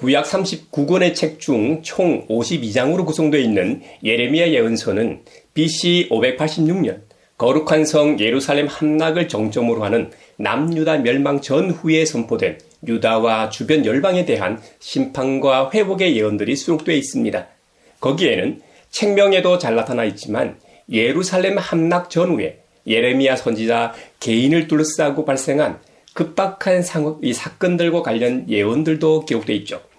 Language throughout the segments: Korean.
구약 39권의 책 중 총 52장으로 구성되어 있는 예레미야 예언서는 BC 586년 거룩한 성 예루살렘 함락을 정점으로 하는 남유다 멸망 전후에 선포된 유다와 주변 열방에 대한 심판과 회복의 예언들이 수록되어 있습니다. 거기에는 책명에도 잘 나타나 있지만 예루살렘 함락 전후에 예레미야 선지자 개인을 둘러싸고 발생한 급박한 이 사건들과 관련 예언들도 기록되어 있죠.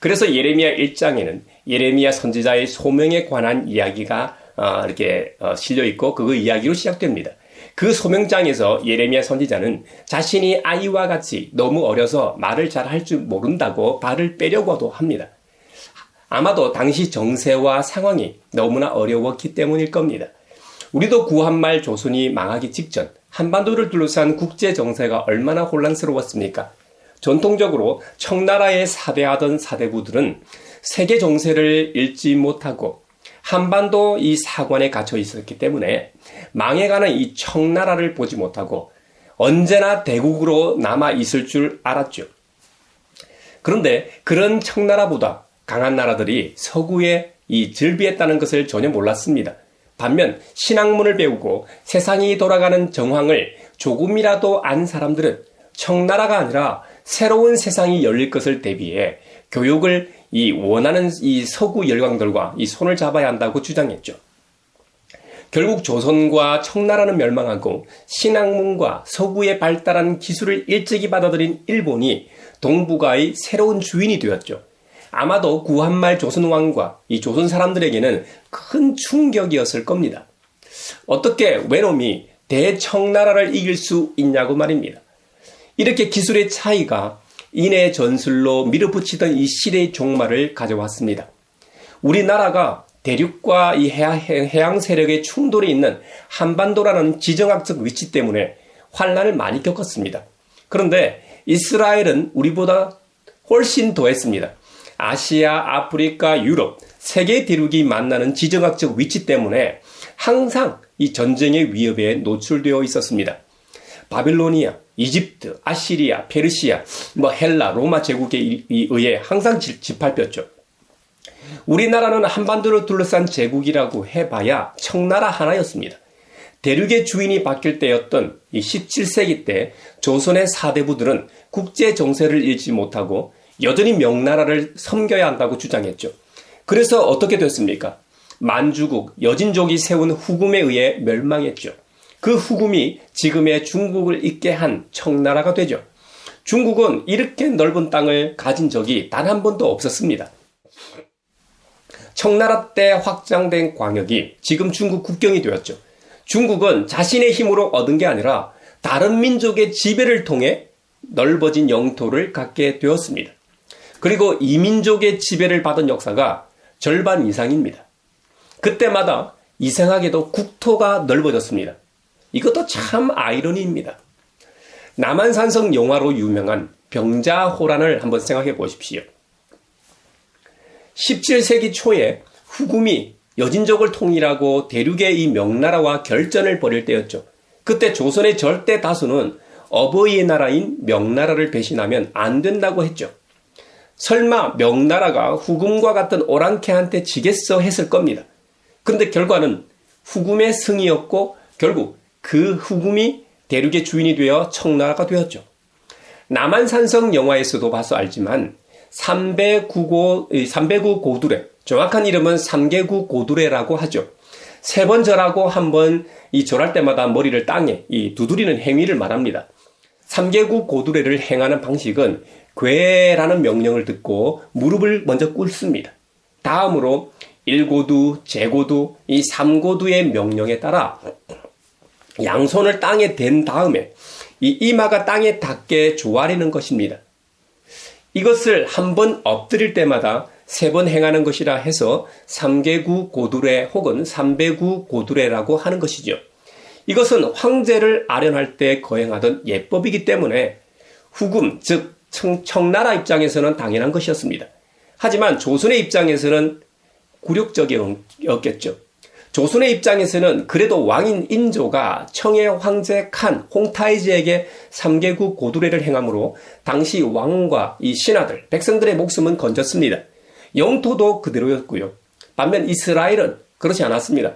그래서 예레미야 1장에는 예레미야 선지자의 소명에 관한 이야기가 어, 이렇게 어, 실려 있고 그 이야기로 시작됩니다. 그 소명장에서 예레미야 선지자는 자신이 아이와 같이 너무 어려서 말을 잘 할 줄 모른다고 발을 빼려고도 합니다. 아마도 당시 정세와 상황이 너무나 어려웠기 때문일 겁니다. 우리도 구한말 조선이 망하기 직전 한반도를 둘러싼 국제 정세가 얼마나 혼란스러웠습니까? 전통적으로 청나라에 사대하던 사대부들은 세계 정세를 읽지 못하고 한반도 이 사관에 갇혀 있었기 때문에 망해가는 이 청나라를 보지 못하고 언제나 대국으로 남아 있을 줄 알았죠. 그런데 그런 청나라보다 강한 나라들이 서구에 이 즐비했다는 것을 전혀 몰랐습니다. 반면 신학문을 배우고 세상이 돌아가는 정황을 조금이라도 안 사람들은 청나라가 아니라 새로운 세상이 열릴 것을 대비해 교육을 이 원하는 이 서구 열강들과 이 손을 잡아야 한다고 주장했죠. 결국 조선과 청나라는 멸망하고 신학문과 서구의 발달한 기술을 일찍이 받아들인 일본이 동북아의 새로운 주인이 되었죠. 아마도 구한말 조선왕과 이 조선 사람들에게는 큰 충격이었을 겁니다. 어떻게 외놈이 대청나라를 이길 수 있냐고 말입니다. 이렇게 기술의 차이가 인해 전술로 밀어붙이던 이 시대의 종말을 가져왔습니다. 우리나라가 대륙과 이 해양 세력의 충돌이 있는 한반도라는 지정학적 위치 때문에 환란을 많이 겪었습니다. 그런데 이스라엘은 우리보다 훨씬 더했습니다. 아시아, 아프리카, 유럽, 세계 대륙이 만나는 지정학적 위치 때문에 항상 이 전쟁의 위협에 노출되어 있었습니다. 바빌로니아, 이집트, 아시리아, 페르시아, 뭐 헬라, 로마 제국에 의해 항상 짓밟혔죠. 우리나라는 한반도를 둘러싼 제국이라고 해봐야 청나라 하나였습니다. 대륙의 주인이 바뀔 때였던 이 17세기 때 조선의 사대부들은 국제 정세를 잃지 못하고 여전히 명나라를 섬겨야 한다고 주장했죠. 그래서 어떻게 됐습니까? 만주국, 여진족이 세운 후금에 의해 멸망했죠. 그 후금이 지금의 중국을 잇게 한 청나라가 되죠. 중국은 이렇게 넓은 땅을 가진 적이 단 한 번도 없었습니다. 청나라 때 확장된 광역이 지금 중국 국경이 되었죠. 중국은 자신의 힘으로 얻은 게 아니라 다른 민족의 지배를 통해 넓어진 영토를 갖게 되었습니다. 그리고 이민족의 지배를 받은 역사가 절반 이상입니다. 그때마다 이상하게도 국토가 넓어졌습니다. 이것도 참 아이러니입니다. 남한산성 영화로 유명한 병자호란을 한번 생각해 보십시오. 17세기 초에 후금이 여진족을 통일하고 대륙의 이 명나라와 결전을 벌일 때였죠. 그때 조선의 절대 다수는 어버이의 나라인 명나라를 배신하면 안 된다고 했죠. 설마 명나라가 후금과 같은 오랑캐한테 지겠어 했을 겁니다. 그런데 결과는 후금의 승이었고 결국 그 후금이 대륙의 주인이 되어 청나라가 되었죠. 남한산성 영화에서도 봐서 알지만 삼배구고 삼배구 고두레 정확한 이름은 삼계구 고두레라고 하죠. 세 번 절하고 한 번 이 절할 때마다 머리를 땅에 이 두드리는 행위를 말합니다. 삼계구 고두레를 행하는 방식은 괴라는 명령을 듣고 무릎을 먼저 꿇습니다. 다음으로 일고두, 제고두, 이 삼고두의 명령에 따라 양손을 땅에 댄 다음에 이 이마가 땅에 닿게 조아리는 것입니다. 이것을 한 번 엎드릴 때마다 세 번 행하는 것이라 해서 삼계구 고두레 혹은 삼배구 고두레라고 하는 것이죠. 이것은 황제를 아련할 때 거행하던 예법이기 때문에 후금, 즉 청, 청나라 입장에서는 당연한 것이었습니다. 하지만 조선의 입장에서는 굴욕적이었겠죠. 조선의 입장에서는 그래도 왕인 인조가 청해 황제 칸 홍타이즈에게 3개국 고두례를 행함으로 당시 왕과 이 신하들, 백성들의 목숨은 건졌습니다. 영토도 그대로였고요. 반면 이스라엘은 그렇지 않았습니다.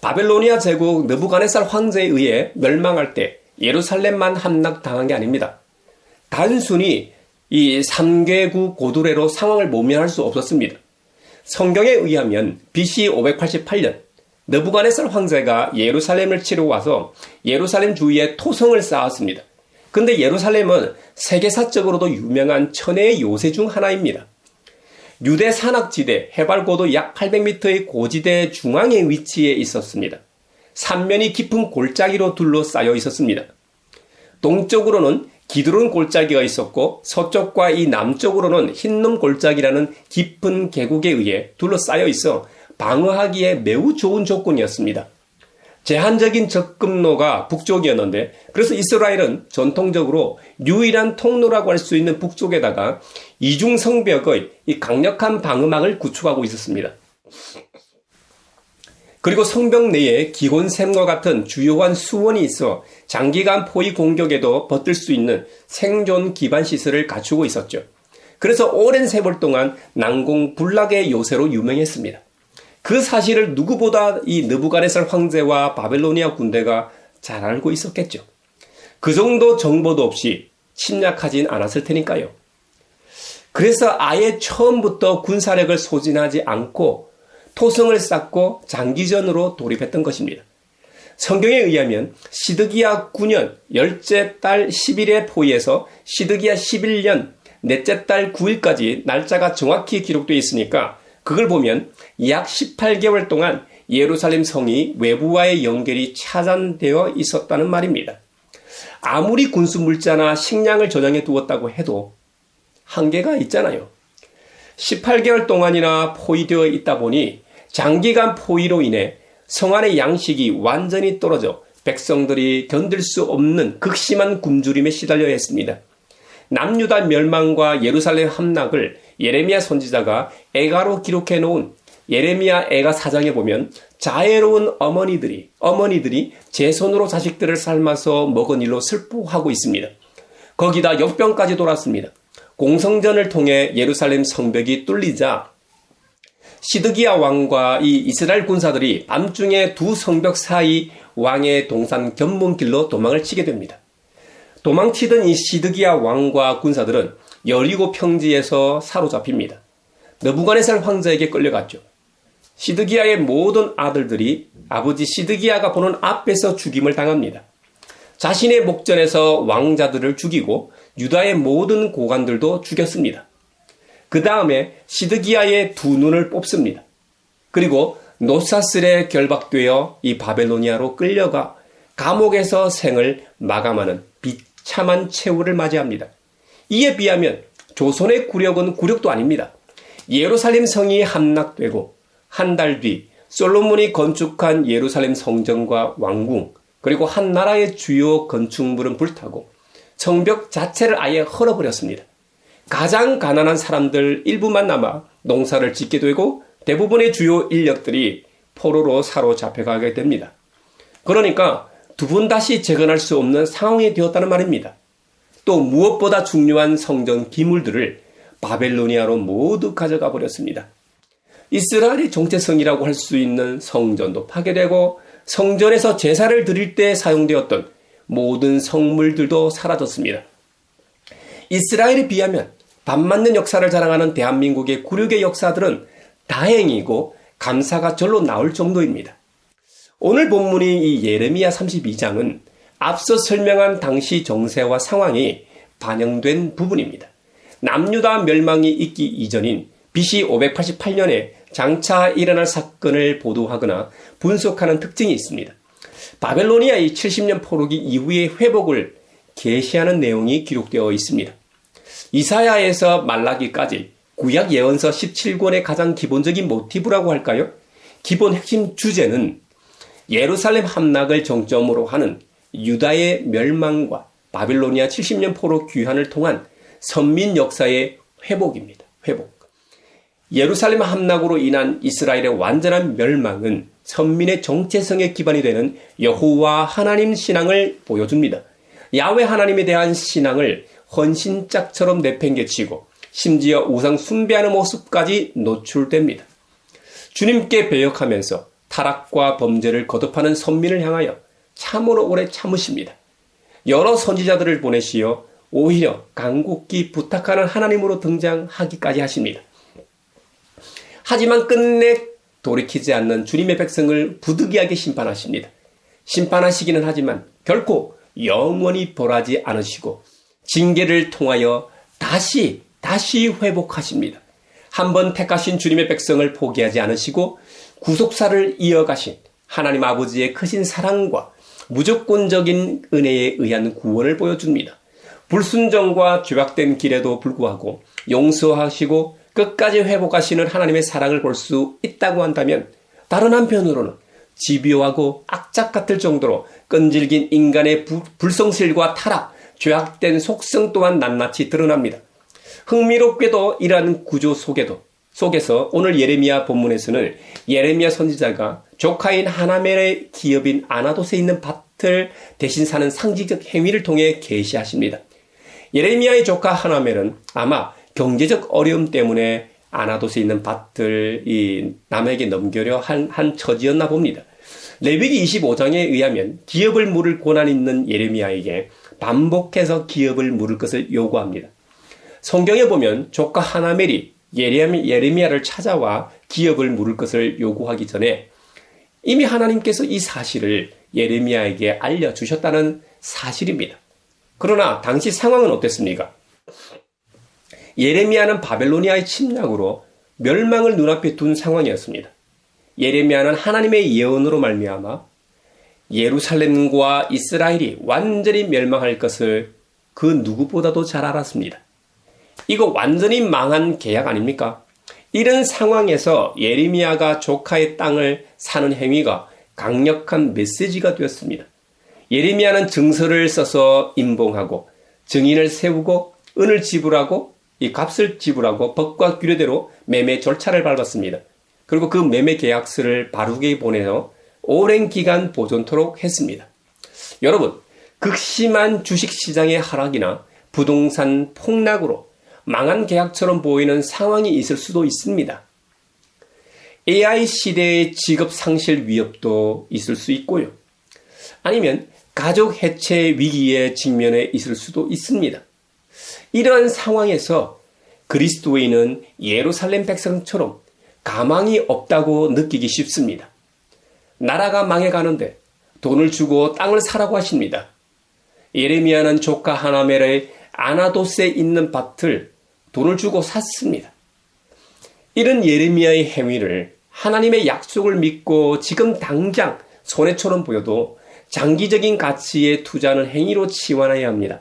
바벨로니아 제국 느부갓네살 황제에 의해 멸망할 때 예루살렘만 함락당한 게 아닙니다. 단순히 이 3개국 고두례로 상황을 모면할 수 없었습니다. 성경에 의하면 BC 588년 느부갓네살 황제가 예루살렘을 치러 와서 예루살렘 주위에 토성을 쌓았습니다. 근데 예루살렘은 세계사적으로도 유명한 천혜의 요새 중 하나입니다. 유대 산악지대 해발 고도 약 800m의 고지대 중앙에 위치해 있었습니다. 삼면이 깊은 골짜기로 둘러싸여 있었습니다. 동쪽으로는 기드론 골짜기가 있었고 서쪽과 이 남쪽으로는 흰놈 골짜기라는 깊은 계곡에 의해 둘러싸여 있어 방어하기에 매우 좋은 조건이었습니다. 제한적인 접근로가 북쪽이었는데 그래서 이스라엘은 전통적으로 유일한 통로라고 할 수 있는 북쪽에다가 이중 성벽의 이 강력한 방어막을 구축하고 있었습니다. 그리고 성벽 내에 기곤샘과 같은 주요한 수원이 있어 장기간 포위 공격에도 버틸 수 있는 생존 기반 시설을 갖추고 있었죠. 그래서 오랜 세월 동안 난공불락의 요새로 유명했습니다. 그 사실을 누구보다 이 느부갓네살 황제와 바벨로니아 군대가 잘 알고 있었겠죠. 그 정도 정보도 없이 침략하진 않았을 테니까요. 그래서 아예 처음부터 군사력을 소진하지 않고 토성을 쌓고 장기전으로 돌입했던 것입니다. 성경에 의하면 시드기야 9년 열째 달 10일에 포위해서 시드기야 11년 넷째 달 9일까지 날짜가 정확히 기록되어 있으니까 그걸 보면 약 18개월 동안 예루살렘 성이 외부와의 연결이 차단되어 있었다는 말입니다. 아무리 군수 물자나 식량을 저장해 두었다고 해도 한계가 있잖아요. 18개월 동안이나 포위되어 있다 보니 장기간 포위로 인해 성 안의 양식이 완전히 떨어져 백성들이 견딜 수 없는 극심한 굶주림에 시달려야 했습니다. 남유다 멸망과 예루살렘 함락을 예레미야 선지자가 애가로 기록해 놓은 예레미야 애가 사장에 보면 자애로운 어머니들이 어머니들이 제 손으로 자식들을 삶아서 먹은 일로 슬퍼하고 있습니다. 거기다 역병까지 돌았습니다. 공성전을 통해 예루살렘 성벽이 뚫리자 시드기야 왕과 이 이스라엘 군사들이 밤중에 두 성벽 사이 왕의 동산 견문길로 도망을 치게 됩니다. 도망치던 이 시드기야 왕과 군사들은 여리고 평지에서 사로잡힙니다. 너부간네살 황제에게 끌려갔죠. 시드기야의 모든 아들들이 아버지 시드기야가 보는 앞에서 죽임을 당합니다. 자신의 목전에서 왕자들을 죽이고 유다의 모든 고관들도 죽였습니다. 그 다음에 시드기야의 두 눈을 뽑습니다. 그리고 노사슬에 결박되어 이 바벨로니아로 끌려가 감옥에서 생을 마감하는 비참한 최후를 맞이합니다. 이에 비하면 조선의 굴욕은 굴욕도 아닙니다. 예루살렘 성이 함락되고 한 달 뒤 솔로몬이 건축한 예루살렘 성전과 왕궁 그리고 한 나라의 주요 건축물은 불타고 성벽 자체를 아예 헐어버렸습니다. 가장 가난한 사람들 일부만 남아 농사를 짓게 되고 대부분의 주요 인력들이 포로로 사로잡혀가게 됩니다. 그러니까 두 번 다시 재건할 수 없는 상황이 되었다는 말입니다. 또 무엇보다 중요한 성전 기물들을 바벨로니아로 모두 가져가 버렸습니다. 이스라엘의 정체성이라고 할 수 있는 성전도 파괴되고 성전에서 제사를 드릴 때 사용되었던 모든 성물들도 사라졌습니다. 이스라엘에 비하면 반맞는 역사를 자랑하는 대한민국의 굴욕의 역사들은 다행이고 감사가 절로 나올 정도입니다. 오늘 본문이 이 예레미야 32장은 앞서 설명한 당시 정세와 상황이 반영된 부분입니다. 남유다 멸망이 있기 이전인 BC 588년에 장차 일어날 사건을 보도하거나 분석하는 특징이 있습니다. 바벨로니아의 70년 포로기 이후의 회복을 계시하는 내용이 기록되어 있습니다. 이사야에서 말라기까지 구약 예언서 17권의 가장 기본적인 모티브라고 할까요? 기본 핵심 주제는 예루살렘 함락을 정점으로 하는 유다의 멸망과 바빌로니아 70년 포로 귀환을 통한 선민 역사의 회복입니다. 회복. 예루살렘 함락으로 인한 이스라엘의 완전한 멸망은 선민의 정체성의 기반이 되는 여호와 하나님 신앙을 보여줍니다. 야외 하나님에 대한 신앙을 헌신짝처럼 내팽개치고 심지어 우상 숭배하는 모습까지 노출됩니다. 주님께 배역하면서 타락과 범죄를 거듭하는 선민을 향하여 참으로 오래 참으십니다. 여러 선지자들을 보내시어 오히려 강국기 부탁하는 하나님으로 등장하기까지 하십니다. 하지만 끝내 돌이키지 않는 주님의 백성을 부득이하게 심판하십니다. 심판하시기는 하지만 결코 영원히 벌하지 않으시고 징계를 통하여 다시 다시 회복하십니다. 한번 택하신 주님의 백성을 포기하지 않으시고 구속사를 이어가신 하나님 아버지의 크신 사랑과 무조건적인 은혜에 의한 구원을 보여줍니다. 불순정과 죄악된 길에도 불구하고 용서하시고 끝까지 회복하시는 하나님의 사랑을 볼 수 있다고 한다면 다른 한편으로는 집요하고 악착 같을 정도로 끈질긴 인간의 부, 불성실과 타락, 죄악된 속성 또한 낱낱이 드러납니다. 흥미롭게도 이러한 구조 속에도 속에서 오늘 예레미야 본문에서는 예레미야 선지자가 조카인 하나멜의 기업인 아나도스에 있는 밭을 대신 사는 상징적 행위를 통해 계시하십니다. 예레미야의 조카 하나멜은 아마 경제적 어려움 때문에 아나도스에 있는 밭을 이 남에게 넘겨려 한, 한 처지였나 봅니다. 레위기 25장에 의하면 기업을 물을 고난 있는 예레미야에게 반복해서 기업을 물을 것을 요구합니다. 성경에 보면 조카 하나멜이 예레미야를 찾아와 기업을 물을 것을 요구하기 전에 이미 하나님께서 이 사실을 예레미야에게 알려주셨다는 사실입니다. 그러나 당시 상황은 어땠습니까? 예레미야는 바벨로니아의 침략으로 멸망을 눈앞에 둔 상황이었습니다. 예레미야는 하나님의 예언으로 말미암아 예루살렘과 이스라엘이 완전히 멸망할 것을 그 누구보다도 잘 알았습니다. 이거 완전히 망한 계약 아닙니까? 이런 상황에서 예레미야가 조카의 땅을 사는 행위가 강력한 메시지가 되었습니다. 예레미야는 증서를 써서 임봉하고 증인을 세우고 은을 지불하고 이 값을 지불하고 법과 규례대로 매매 절차를 밟았습니다. 그리고 그 매매 계약서를 바르게 보내어 오랜 기간 보존토록 했습니다. 여러분, 극심한 주식시장의 하락이나 부동산 폭락으로 망한 계약처럼 보이는 상황이 있을 수도 있습니다. AI 시대의 직업 상실 위협도 있을 수 있고요. 아니면 가족 해체 위기에 직면해 있을 수도 있습니다. 이러한 상황에서 그리스도인은 예루살렘 백성처럼 가망이 없다고 느끼기 쉽습니다. 나라가 망해가는데 돈을 주고 땅을 사라고 하십니다. 예레미야는 조카 하나멜의 아나도스에 있는 밭을 돈을 주고 샀습니다. 이런 예레미야의 행위를 하나님의 약속을 믿고 지금 당장 손해처럼 보여도 장기적인 가치에 투자하는 행위로 치환해야 합니다.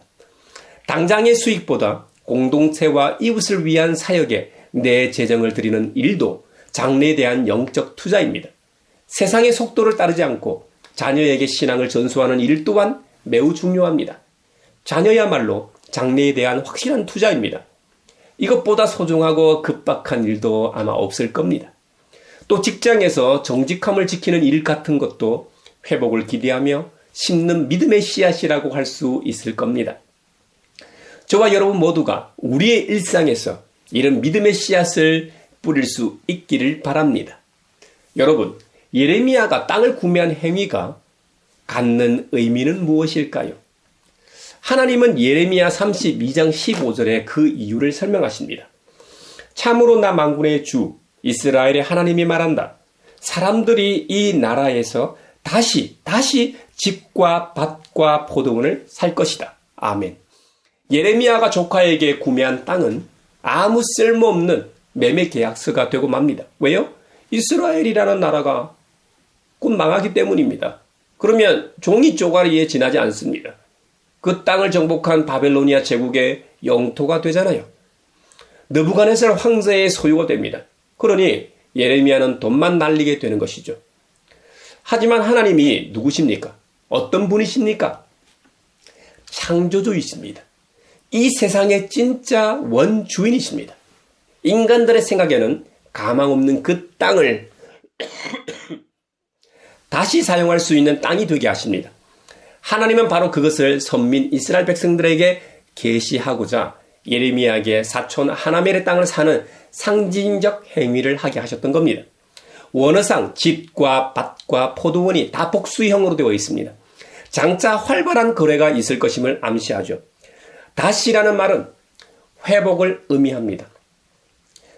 당장의 수익보다 공동체와 이웃을 위한 사역에 내 재정을 드리는 일도 장래에 대한 영적 투자입니다. 세상의 속도를 따르지 않고 자녀에게 신앙을 전수하는 일 또한 매우 중요합니다. 자녀야말로 장래에 대한 확실한 투자입니다. 이것보다 소중하고 급박한 일도 아마 없을 겁니다. 또 직장에서 정직함을 지키는 일 같은 것도 회복을 기대하며 심는 믿음의 씨앗이라고 할 수 있을 겁니다. 저와 여러분 모두가 우리의 일상에서 이런 믿음의 씨앗을 뿌릴 수 있기를 바랍니다. 여러분, 예레미야가 땅을 구매한 행위가 갖는 의미는 무엇일까요? 하나님은 예레미야 32장 15절에 그 이유를 설명하십니다. 참으로 나 망군의 주 이스라엘의 하나님이 말한다. 사람들이 이 나라에서 다시 다시 집과 밭과 포도원을 살 것이다. 아멘. 예레미야가 조카에게 구매한 땅은 아무 쓸모없는 매매 계약서가 되고 맙니다. 왜요? 이스라엘이라는 나라가 곧 망하기 때문입니다. 그러면 종이 쪼가리에 지나지 않습니다. 그 땅을 정복한 바벨로니아 제국의 영토가 되잖아요. 느부갓네살 황제의 소유가 됩니다. 그러니 예레미야는 돈만 날리게 되는 것이죠. 하지만 하나님이 누구십니까? 어떤 분이십니까? 창조주이십니다. 이 세상의 진짜 원주인이십니다. 인간들의 생각에는 가망 없는 그 땅을 다시 사용할 수 있는 땅이 되게 하십니다. 하나님은 바로 그것을 선민 이스라엘 백성들에게 계시하고자 예레미야에게 사촌 하나멜의 땅을 사는 상징적 행위를 하게 하셨던 겁니다. 원어상 집과 밭과 포도원이 다 복수형으로 되어 있습니다. 장차 활발한 거래가 있을 것임을 암시하죠. 다시라는 말은 회복을 의미합니다.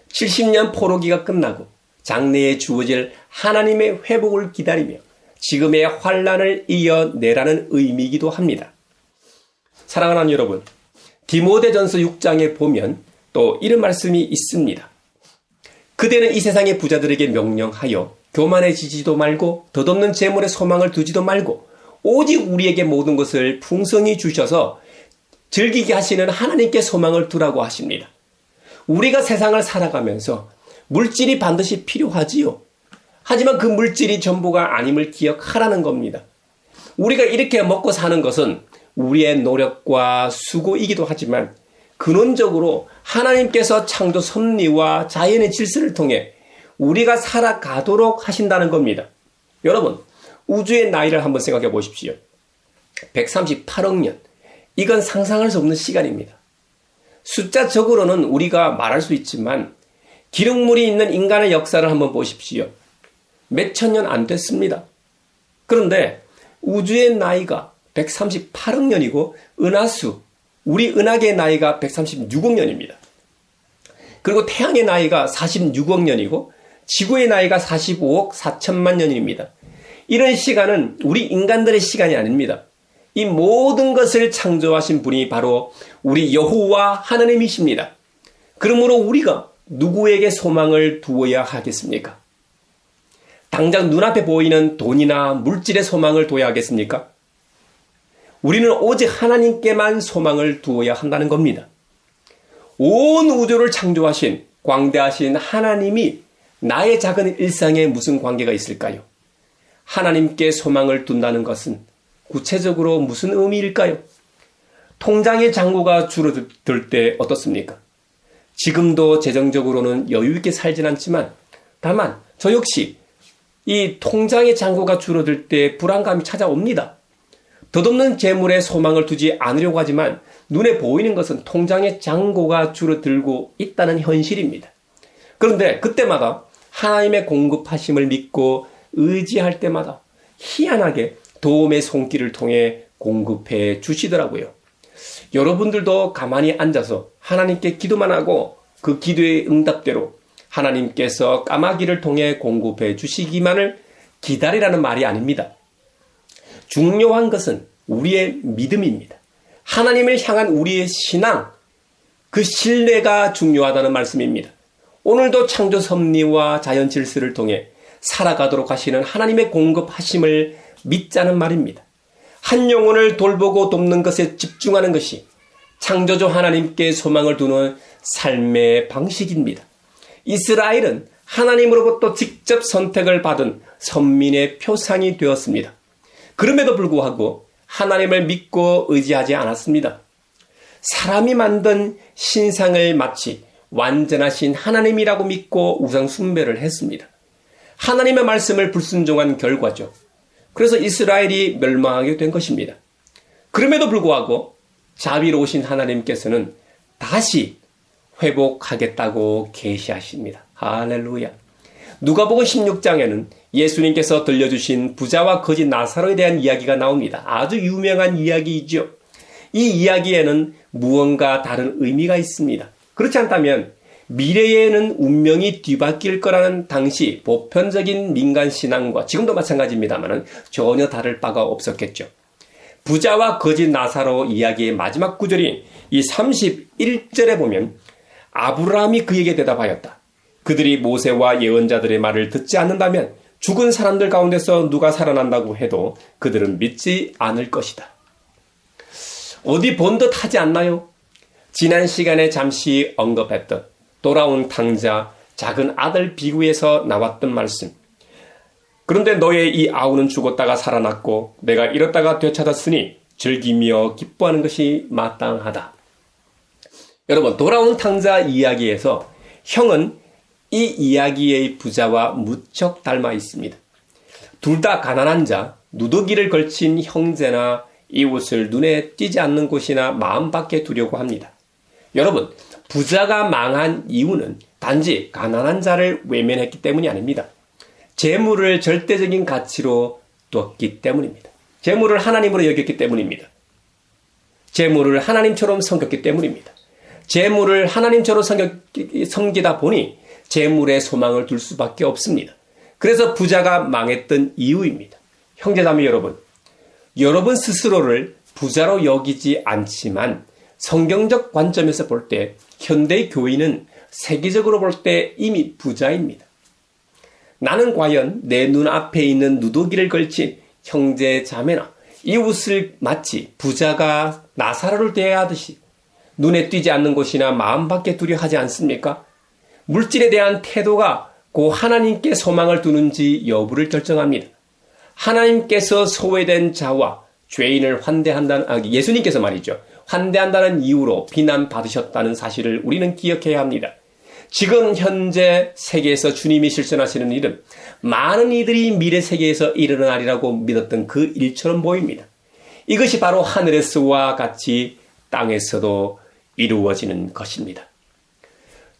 70년 포로기가 끝나고 장래에 주어질 하나님의 회복을 기다리며 지금의 환란을 이어내라는 의미이기도 합니다. 사랑하는 여러분, 디모데전서 6장에 보면 또 이런 말씀이 있습니다. 그대는 이 세상의 부자들에게 명령하여 교만해지지도 말고 덧없는 재물에 소망을 두지도 말고 오직 우리에게 모든 것을 풍성히 주셔서 즐기게 하시는 하나님께 소망을 두라고 하십니다. 우리가 세상을 살아가면서 물질이 반드시 필요하지요. 하지만 그 물질이 전부가 아님을 기억하라는 겁니다. 우리가 이렇게 먹고 사는 것은 우리의 노력과 수고이기도 하지만 근원적으로 하나님께서 창조 섭리와 자연의 질서를 통해 우리가 살아가도록 하신다는 겁니다. 여러분, 우주의 나이를 한번 생각해 보십시오. 138억 년. 이건 상상할 수 없는 시간입니다. 숫자적으로는 우리가 말할 수 있지만 기록물이 있는 인간의 역사를 한번 보십시오. 몇 천 년 안 됐습니다. 그런데 우주의 나이가 138억 년이고 은하수, 우리 은하계의 나이가 136억 년입니다. 그리고 태양의 나이가 46억 년이고 지구의 나이가 45억 4천만 년입니다. 이런 시간은 우리 인간들의 시간이 아닙니다. 이 모든 것을 창조하신 분이 바로 우리 여호와 하나님이십니다. 그러므로 우리가 누구에게 소망을 두어야 하겠습니까? 당장 눈앞에 보이는 돈이나 물질의 소망을 둬야 하겠습니까? 우리는 오직 하나님께만 소망을 두어야 한다는 겁니다. 온 우주를 창조하신 광대하신 하나님이 나의 작은 일상에 무슨 관계가 있을까요? 하나님께 소망을 둔다는 것은 구체적으로 무슨 의미일까요? 통장의 잔고가 줄어들 때 어떻습니까? 지금도 재정적으로는 여유있게 살진 않지만 다만 저 역시 이 통장의 잔고가 줄어들 때 불안감이 찾아옵니다. 덧없는 재물에 소망을 두지 않으려고 하지만 눈에 보이는 것은 통장의 잔고가 줄어들고 있다는 현실입니다. 그런데 그때마다 하나님의 공급하심을 믿고 의지할 때마다 희한하게 도움의 손길을 통해 공급해 주시더라고요. 여러분들도 가만히 앉아서 하나님께 기도만 하고 그 기도의 응답대로 하나님께서 까마귀를 통해 공급해 주시기만을 기다리라는 말이 아닙니다. 중요한 것은 우리의 믿음입니다. 하나님을 향한 우리의 신앙, 그 신뢰가 중요하다는 말씀입니다. 오늘도 창조 섭리와 자연 질서를 통해 살아가도록 하시는 하나님의 공급하심을 믿자는 말입니다. 한 영혼을 돌보고 돕는 것에 집중하는 것이 창조주 하나님께 소망을 두는 삶의 방식입니다. 이스라엘은 하나님으로부터 직접 선택을 받은 선민의 표상이 되었습니다. 그럼에도 불구하고 하나님을 믿고 의지하지 않았습니다. 사람이 만든 신상을 마치 완전하신 하나님이라고 믿고 우상 숭배를 했습니다. 하나님의 말씀을 불순종한 결과죠. 그래서 이스라엘이 멸망하게 된 것입니다. 그럼에도 불구하고 자비로우신 하나님께서는 다시 회복하겠다고 계시하십니다. 할렐루야. 누가복음 16장에는 예수님께서 들려주신 부자와 거짓 나사로에 대한 이야기가 나옵니다. 아주 유명한 이야기이죠. 이 이야기에는 무언가 다른 의미가 있습니다. 그렇지 않다면 미래에는 운명이 뒤바뀔 거라는 당시 보편적인 민간 신앙과 지금도 마찬가지입니다만 전혀 다를 바가 없었겠죠. 부자와 거짓 나사로 이야기의 마지막 구절인 이 31절에 보면 아브라함이 그에게 대답하였다. 그들이 모세와 예언자들의 말을 듣지 않는다면 죽은 사람들 가운데서 누가 살아난다고 해도 그들은 믿지 않을 것이다. 어디 본 듯 하지 않나요? 지난 시간에 잠시 언급했던 돌아온 탕자 작은 아들 비구에서 나왔던 말씀. 그런데 너의 이 아우는 죽었다가 살아났고 내가 잃었다가 되찾았으니 즐기며 기뻐하는 것이 마땅하다. 여러분, 돌아온 탕자 이야기에서 형은 이 이야기의 부자와 무척 닮아 있습니다. 둘 다 가난한 자, 누더기를 걸친 형제나 이웃을 눈에 띄지 않는 곳이나 마음 밖에 두려고 합니다. 여러분, 부자가 망한 이유는 단지 가난한 자를 외면했기 때문이 아닙니다. 재물을 절대적인 가치로 뒀기 때문입니다. 재물을 하나님으로 여겼기 때문입니다. 재물을 하나님처럼 섬겼기 때문입니다. 재물을 하나님처럼 섬기다 보니 재물에 소망을 둘 수밖에 없습니다. 그래서 부자가 망했던 이유입니다. 형제자매 여러분, 여러분 스스로를 부자로 여기지 않지만 성경적 관점에서 볼 때 현대 교인은 세계적으로 볼 때 이미 부자입니다. 나는 과연 내 눈앞에 있는 누더기를 걸친 형제 자매나 이웃을 마치 부자가 나사로를 대하듯이 눈에 띄지 않는 곳이나 마음 밖에 두려하지 않습니까? 물질에 대한 태도가 고 하나님께 소망을 두는지 여부를 결정합니다. 하나님께서 소외된 자와 죄인을 환대한다는, 아, 예수님께서 말이죠. 환대한다는 이유로 비난받으셨다는 사실을 우리는 기억해야 합니다. 지금 현재 세계에서 주님이 실천하시는 일은 많은 이들이 미래 세계에서 일어나리라고 믿었던 그 일처럼 보입니다. 이것이 바로 하늘에서와 같이 땅에서도 이루어지는 것입니다.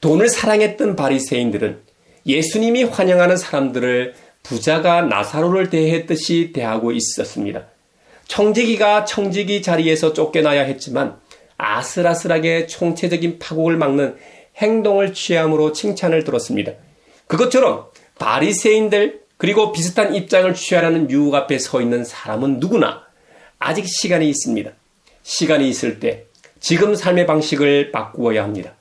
돈을 사랑했던 바리새인들은 예수님이 환영하는 사람들을 부자가 나사로를 대했듯이 대하고 있었습니다. 청지기가 청지기 자리에서 쫓겨나야 했지만 아슬아슬하게 총체적인 파국을 막는 행동을 취함으로 칭찬을 들었습니다. 그것처럼 바리새인들 그리고 비슷한 입장을 취하라는 유혹 앞에 서 있는 사람은 누구나 아직 시간이 있습니다. 시간이 있을 때 지금 삶의 방식을 바꾸어야 합니다.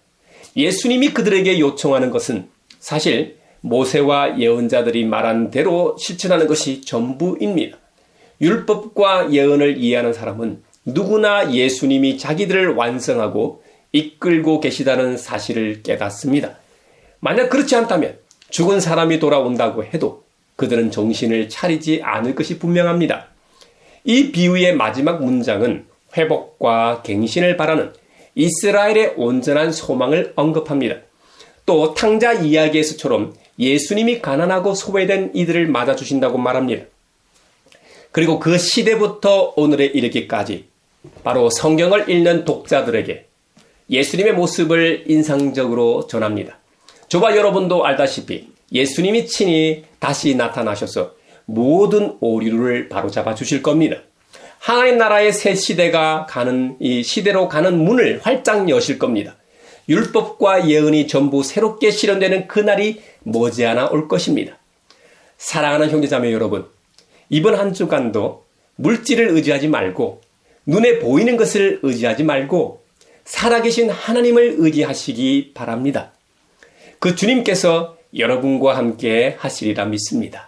예수님이 그들에게 요청하는 것은 사실 모세와 예언자들이 말한 대로 실천하는 것이 전부입니다. 율법과 예언을 이해하는 사람은 누구나 예수님이 자기들을 완성하고 이끌고 계시다는 사실을 깨닫습니다. 만약 그렇지 않다면 죽은 사람이 돌아온다고 해도 그들은 정신을 차리지 않을 것이 분명합니다. 이 비유의 마지막 문장은 회복과 갱신을 바라는 이스라엘의 온전한 소망을 언급합니다. 또 탕자 이야기에서처럼 예수님이 가난하고 소외된 이들을 맞아주신다고 말합니다. 그리고 그 시대부터 오늘에 이르기까지 바로 성경을 읽는 독자들에게 예수님의 모습을 인상적으로 전합니다. 저와 여러분도 알다시피 예수님이 친히 다시 나타나셔서 모든 오류를 바로잡아 주실 겁니다. 하나님 나라의 새 시대가 가는 이 시대로 가는 문을 활짝 여실 겁니다. 율법과 예언이 전부 새롭게 실현되는 그날이 머지않아 올 것입니다. 사랑하는 형제자매 여러분, 이번 한 주간도 물질을 의지하지 말고 눈에 보이는 것을 의지하지 말고 살아계신 하나님을 의지하시기 바랍니다. 그 주님께서 여러분과 함께 하시리라 믿습니다.